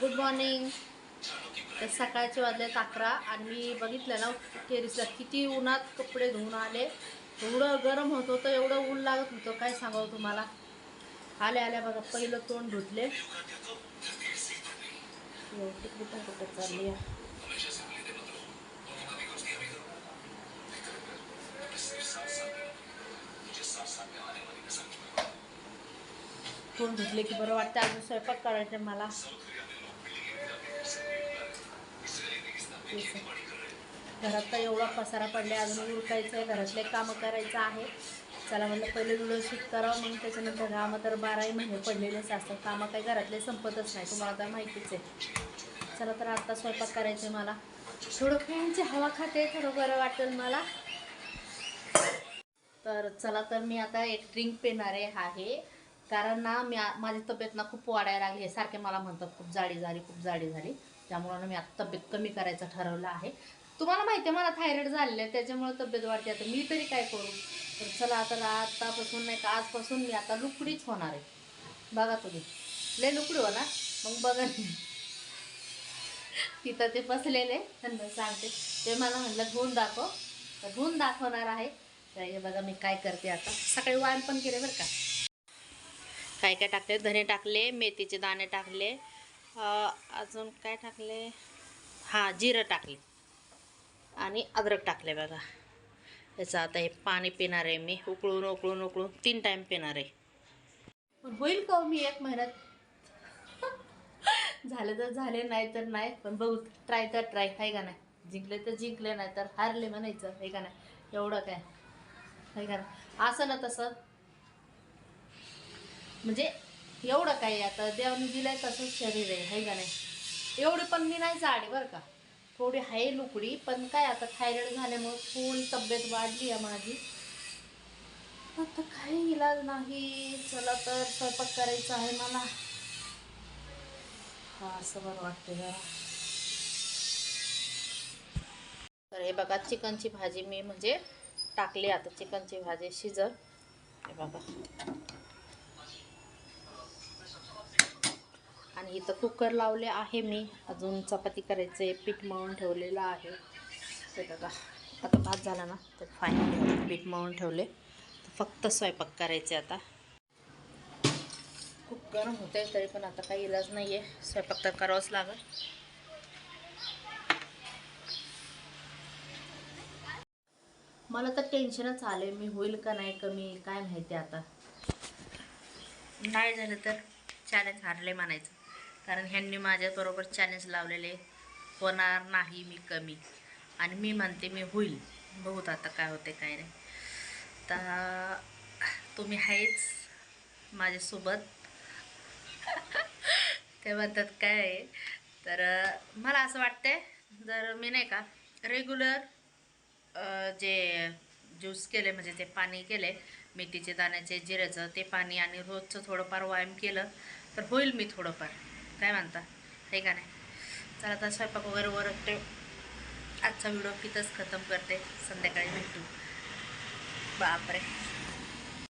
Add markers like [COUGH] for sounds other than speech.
Good morning तर सकाळचे वाजले अकरा आणि मी बघितलं ना केरीसला किती उन्हात कपडे धुवून आले. एवढं गरम होत होतं एवढं ऊन लागत होतं. काय सांगावं तुम्हाला? आल्या आल्या बघा पहिलं तोंड धुतले. हो, कुठं कुठं तोंड धुतले की बरं वाटतं अजून स्वयंपाक करायचं मला. घरात तर एवढा पसारा पडले अजून उरकायचं आहे घरातले कामं करायचं आहे. चला म्हणलं पहिले व्हिडिओ शूट करावं मग त्याच्यानंतर कामं तर बाराही महिने पडलेलेच असतात. कामं काही घरातले संपतच नाही तुम्हाला तर माहितीच आहे. चला तर आत्ता स्वयंपाक करायचं आहे मला. थोडं फॅनची हवा खाते थोडं बरं वाटेल मला. तर चला तर मी आता एक ड्रिंक पिणारे आहे. कारण ना मी माझी तब्येत ना खूप वाढायला लागली. आहे सारखे मला म्हणतात खूप जाडी झाली खूप जाडी झाली. त्यामुळं ना मी आता तब्येत कमी करायचं ठरवलं आहे. तुम्हाला माहिती आहे मला थायरॉइड झालेलं आहे. त्याच्यामुळं तब्येत वाढते. आता मी तरी काय करू? तर चला आता आतापासून नाही का आजपासून मी आता लुकडीच होणार आहे. बघा तुम्ही. लय लुकडी होणार मग बघा. तिथं ते बसलेले. त्यांना सांगते. ते मला म्हटलं धुवून दाखव. तर धुवून दाखवणार आहे. हे बघा मी काय करते आता. सकाळी वाण पण केले बरं का. काय काय टाकले धने टाकले मेथीचे दाणे टाकले अजून काय टाकले? हां जिरं टाकले. आणि अद्रक टाकले बघा. याचं आता हे पाणी पिणार आहे मी. उकळून उकळून उकळून तीन टाईम पिणार आहे. पण होईल का हो मी एक महिन्यात? [LAUGHS] झालं तर झाले नाही तर नाही. पण बघू ट्राय तर ट्राय आहे का नाही? जिंकले तर जिंकले नाही तर हारले म्हणायचं. आहे का नाही? एवढं काय? असं ना तसं. म्हणजे एवढं काही आता देवाने दिलंय तसंच शरीर आहे है का नाही? एवढी पण मी नाही जाडी बरं का. थोडी आहे लुकडी पण काय आता थायरॉइड झाल्यामुळे थोडी तब्येत वाढली आहे माझी. आता काही इलाज नाही. चला तर स्वयंपाक करायचा आहे मला. हा असं बरं वाटतं जरा. तर हे बघा चिकनची भाजी मी म्हणजे टाकले आता चिकनची भाजी शिजत हे बघा. आणि इथं कुकर लावले आहे मी. अजून चपाती करायचे पीठ मळून ठेवलेलं आहे. ते बघा. आता भात झाला ना तर फायनली पीठ मळून ठेवले. तर फक्त स्वयंपाक करायचे आता. खूप गरम होते तरी पण आता काही इलाज नाही आहे स्वयंपाक तर करावंच लागेल. मला तर टेन्शनच आले मी होईल का नाही कमी काय माहिती आता. नाही झालं तर चॅलेंज हारले म्हणायचं. कारण ह्यांनी माझ्याबरोबर चॅलेंज लावलेले होणार नाही मी कमी. आणि मी म्हणते मी होईल. बहुत आता काय होते काय नाही. तर तुम्ही आहेच माझ्यासोबत. [LAUGHS] ते म्हणतात काय आहे? तर मला असं वाटतंय जर मी नाही का रेग्युलर जे ज्यूस केले म्हणजे ते पाणी केले मेथीचे दाण्याचे जिऱ्याचं ते पाणी आणि रोजचं थोडंफार व्यायाम केलं तर होईल मी थोडंफार. काय म्हणता? हे का नाही? चला आता स्वयंपाक वगैरे वरते आजचा व्हिडिओ तिथंच खतम करते. संध्याकाळी भेटू. बापरे.